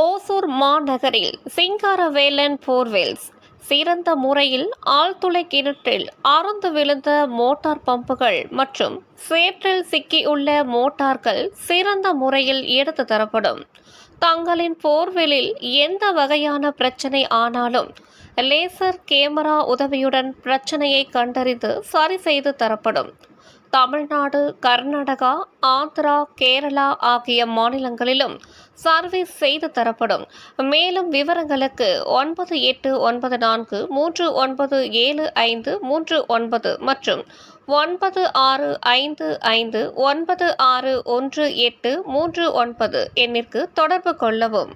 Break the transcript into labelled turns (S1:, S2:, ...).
S1: ஓசூர் மாநகரில் சிங்காரவேலன் போர்வெல்ஸ். சிறந்த முறையில் ஆழ்துளை கிணற்றில் அறுந்து விழுந்த மோட்டார் பம்புகள் மற்றும் சேற்றில் சிக்கியுள்ள மோட்டார்கள் சிறந்த முறையில் எடுத்து தரப்படும். தங்களின் போர்வெலில் எந்த வகையான பிரச்சனை ஆனாலும் லேசர் கேமரா உதவியுடன் பிரச்சனையை கண்டறிந்து சரி செய்து தரப்படும். தமிழ்நாடு கர்நாடகா ஆந்திரா கேரளா ஆகிய மாநிலங்களிலும் சர்வீஸ் செய்து தரப்படும். மேலும் விவரங்களுக்கு ஒன்பது எட்டு ஒன்பது நான்கு மூன்று ஒன்பது ஏழு ஐந்து மூன்று ஒன்பது மற்றும் ஒன்பது ஆறு ஐந்து ஐந்து ஒன்பது ஆறு ஒன்று எட்டு மூன்று ஒன்பது எண்ணிற்கு தொடர்பு கொள்ளவும்.